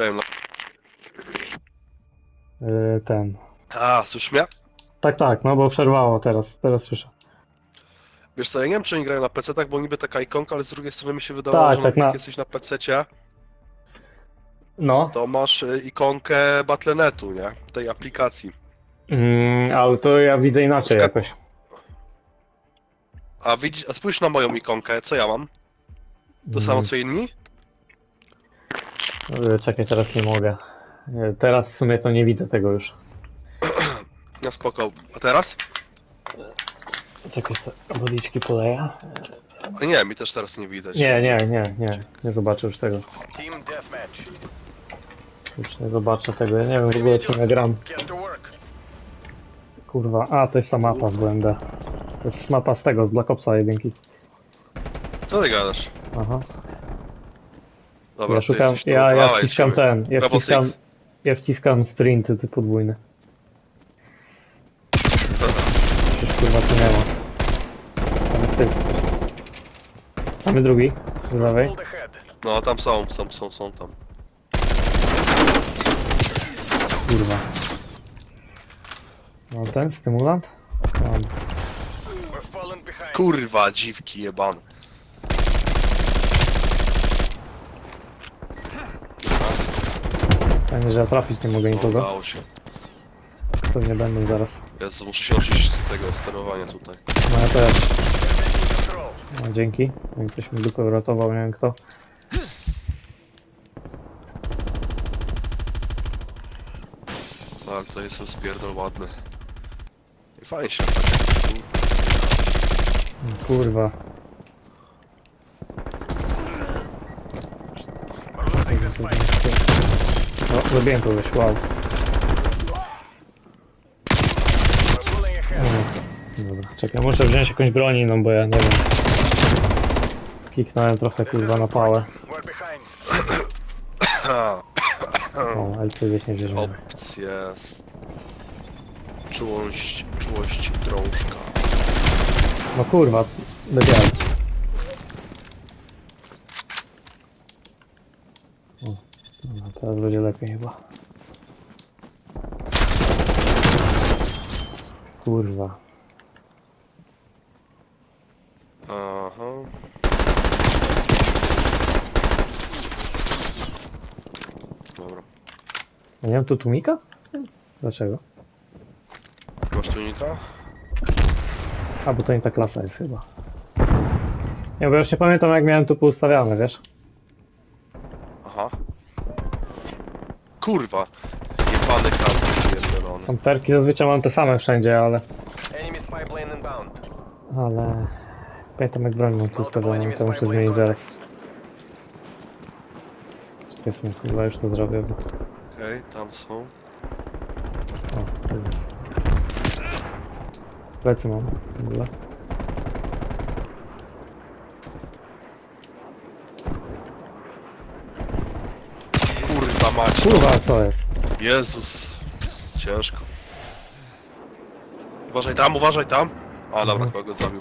grają na... Yy, ten. A, słyszysz mnie? Tak, tak, no bo przerwało teraz, teraz słyszę. Wiesz co, ja nie wiem czy oni grają na PC, tak, bo niby taka ikonka, ale z drugiej strony mi się wydawało, Tak, że tak nawet jak na- jesteś na PC, No, to masz y, ikonkę Battle.netu, nie? Tej aplikacji. mm, ale to ja widzę inaczej jakoś. A, widz... A spójrz na moją ikonkę, co ja mam? To samo co inni? Yy, czekaj, teraz nie mogę. Yy, teraz w sumie to nie widzę tego już. No spoko. A teraz? Czekaj, co, wodyczki poleję. A nie, mi też teraz nie widać. Nie, nie, nie, nie, nie zobaczę już tego. Team deathmatch. Już nie zobaczę tego, ja nie wiem w ogóle czym ja gram. Get to work. Kurwa, a to jest ta mapa z BMD. To jest mapa z tego, z Black Opsa 1. Co ty gadasz? Aha. Dobra, ja ty szukam, jesteś tu. ja, ja Dawaj, wciskam ten, ja wciskam, six. ja wciskam sprinty ty podwójne. Kurwa tu nie ma. Tam jest. Mamy drugi, z lewej. Hold ahead. No, tam są, są, są, są tam. Kurwa. Mam ten stymulant? Mam. We're falling behind. Kurwa, dziwki jebane. Fajnie, że ja trafić nie mogę nikogo. Udało się. Pewnie będą zaraz. Jezu, muszę się nauczyć tego sterowania tutaj. No ja też. No, dzięki. Jak ktoś mi dupę uratował, nie wiem kto. Tak, to jestem spierdol ładny. I fajnie się Kurwa. We're losing this fight. O, zrobiłem kogoś, wow. We're pulling ahead. Dobra, czekaj, muszę wziąć jakąś broń inną, bo ja nie wiem. Kiknąłem trochę kurwa na pałę. We're behind. O, ale nie s- Czułość, czułość drążka. No kurwa, wiedziałem. O, no, teraz będzie lepiej chyba. Kurwa. Aha. Dobra. A nie mam tu tłumika? Dlaczego? Masz tunika? A, bo to nie ta klasa jest chyba. Nie, bo ja już nie pamiętam jak miałem tu poustawiane, wiesz? Aha. Kurwa. Jebany kran pierdolony. Tam perki zazwyczaj mam te same wszędzie, ale... Enemy spy plane inbound. Ale... Pamiętam jak broń mam tu Multiple ustawioną, enemy to spy muszę plane zmienić zaraz. contacts. Jestem, chyba już to zrobię, bo... Okej, tam są. O, to jest. Plecy mam w ogóle. Kurwa mać. Kurwa, co jest? Jezus. Ciężko. Uważaj tam, uważaj tam. A dobra, Mhm. kogo zabił.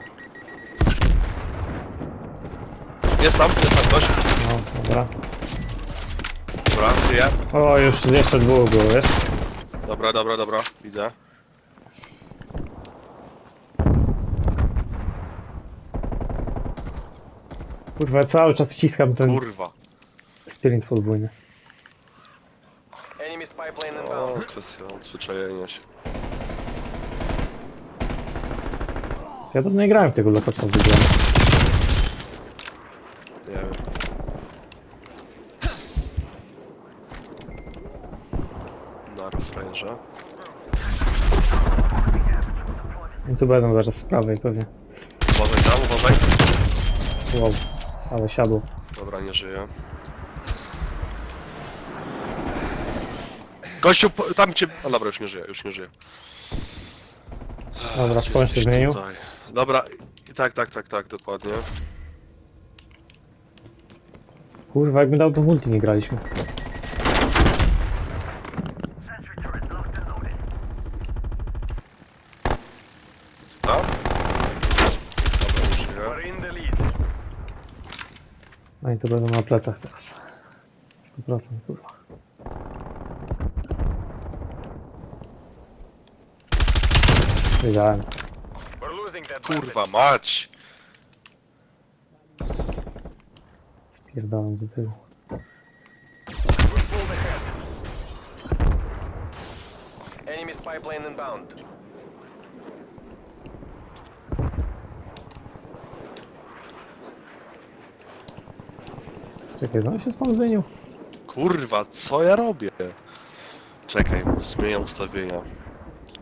Jest tam, jest tam ktoś. No, dobra. Dobra, żyje. O, już jeszcze dwóch było, wiesz? Dobra, dobra, dobra, widzę. Kurwa, cały czas wciskam ten Kurwa. sprint podwójny. Enemy spy plane O, inbound. kwestia odzwyczajenia się. Ja dawno nie grałem w tego lokacza w ogóle. Nie wiem. Na refrajerze. I tu będą zaraz z prawej pewnie. Uważaj tam, uważaj. Wow, ale siadło. Dobra, nie żyje. Gościu, po- tam cię... A dobra, już nie żyje, już nie żyje. Dobra, Gdzie spawn się jesteś zmienił. tutaj? Dobra, i tak, tak, tak, tak, dokładnie. Kurwa, jakbym dał to multi nie graliśmy. Tam? Dobra, już żyje. We're in the lead. No i to będą na plecach teraz. 100% kurwa. Wiedziałem. We're losing that Kurwa mać! Spierdalam do tyłu. Enemy spy plane inbound. Czekaj, znowu się spawn zmienił? Kurwa, co ja robię? Czekaj, zmieniam ustawienia.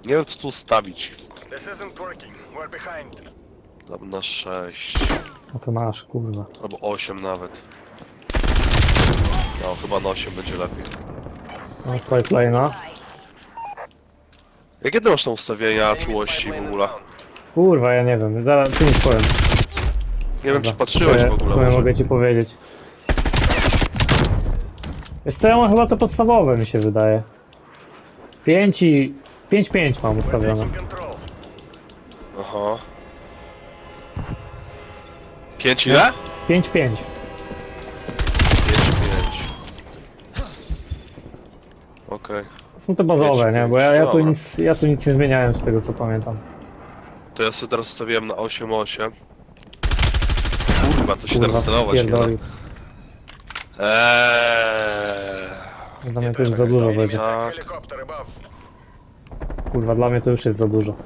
Nie wiem co tu ustawić. This isn't working. We're behind. Tam na 6 No to nasz, kurwa. albo 8 nawet. No, chyba na 8 będzie lepiej. Mam spyplane'a. Jakie ty masz tam ustawienia czułości w ogóle? Kurwa, ja nie wiem, zaraz tu nic powiem. Nie wiem czy patrzyłeś to w ogóle W sumie może. mogę ci powiedzieć. Ja mam chyba to podstawowe mi się wydaje. 5 i... 5-5 mam ustawione. Aha. 5 ile? 5-5. 5, 5. Okej. Są te bazowe, Pięć, nie? Bo ja, ja, tu dobra. nic, ja tu nic nie zmieniałem z tego co pamiętam. To ja sobie teraz ustawiłem na 8, 8. Kurwa, to się Kurwa, teraz sterować nie da. pierdolił. Eee. Dla mnie to już za dużo będzie. Tak. helicopter above. Kurwa, dla mnie to już jest za dużo.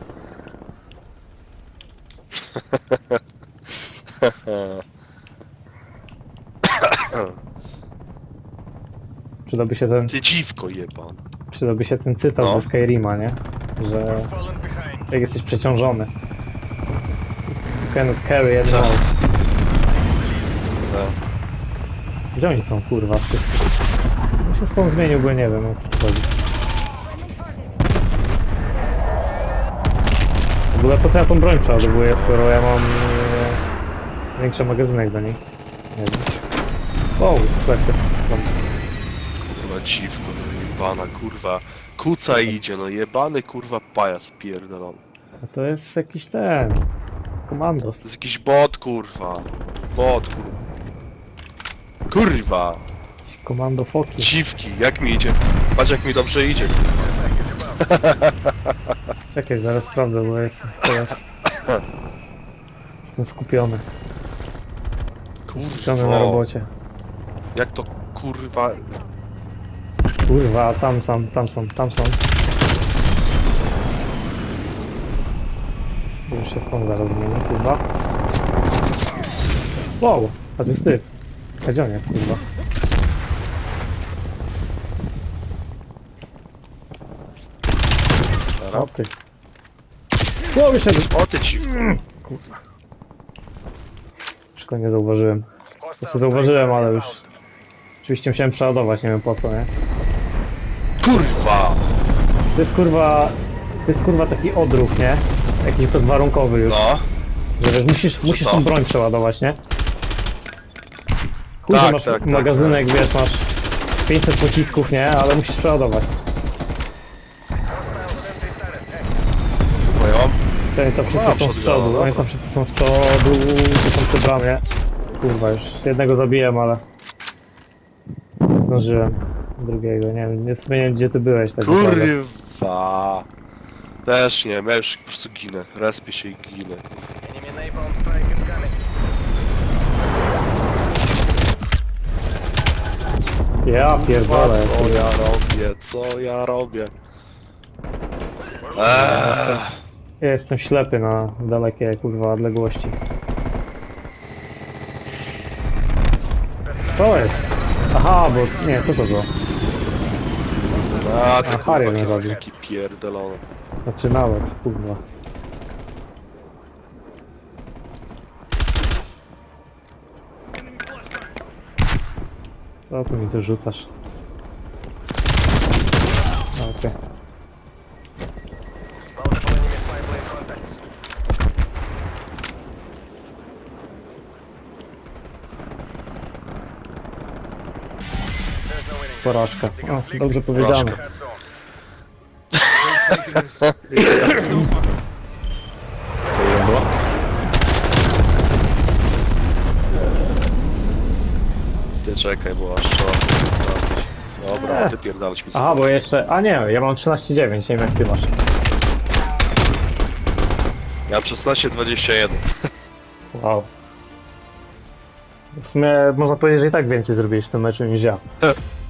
Przydałby się ten, Ty dziwko jeban. przydałby się ten cytat No. ze Skyrima, nie? Że behind. jak jesteś przeciążony. You cannot carry it all. Gdzie oni są, kurwa, wszyscy? Ja się spawn zmienił, bo nie wiem o co tu chodzi. W ogóle po co ja tą broń przeładowuję, skoro ja mam e, większy magazynek do niej? Nie wiem. Wow. Skąd? Kurwa dziwko, no jebana, kurwa. Kuca idzie, no jebany kurwa pajac pierdolony. A to jest jakiś ten... Komandos. To jest jakiś bot kurwa. Bot kurwa. Kurwa! Jakiś komando foki. Dziwki, jak mi idzie? Patrz jak mi dobrze idzie. Czekaj, zaraz sprawdzę, bo jestem teraz... Jestem skupiony. Skupiony na Kurwa. robocie. Jak to kurwa... Kurwa, tam są, tam są, tam są. Już się stąd zaraz zmieni, kurwa. Wow, a to jest ty. A gdzie on jest, kurwa? O ty. Wow, jeszcze jeden. O ty dziwko. Już go nie zauważyłem. Znaczy zauważyłem, ale już... Oczywiście musiałem przeładować, nie wiem po co, nie? Kurwa! To jest kurwa... To jest kurwa taki odruch, nie? Jakiś bezwarunkowy już. No. Że wiesz, musisz, musisz co? tą broń przeładować, nie? Kurde, Tak, masz tak, tak, magazynek, wiesz, masz 500 pocisków, nie? Ale musisz przeładować. To wszyscy są z przodu, dobra. oni tam wszyscy są z przodu, to są przy bramie. Kurwa, już jednego zabiłem, ale... Zdążyłem. Drugiego, nie wiem, nie, wiem gdzie ty byłeś tak naprawdę. Kurwa! Też nie wiem, ja już po prostu ginę. Respię się i ginę. enemy napalm strike incoming. Ja pierdolę. Co ja robię? Co ja robię? Eee, Ja jestem ślepy na dalekie kurwa odległości. Co jest? Aha, bo nie, co to było? a A, Harry mnie zabił. taki pierdolony. Znaczy nawet, kurwa. Co tu mi tu rzucasz? Okej. multiple enemy spy plane contacts. There's no winning. this. Porażka. O, dobrze powiedziane. Ty czekaj, bo aż trzeba sprawdzić. Dobra, wypierdalać mi Aha, bo jeszcze... A nie, ja mam 13,9, nie wiem jak ty masz. Ja mam 16-21. Wow. W sumie można powiedzieć, że i tak więcej zrobiłeś w tym meczu niż ja.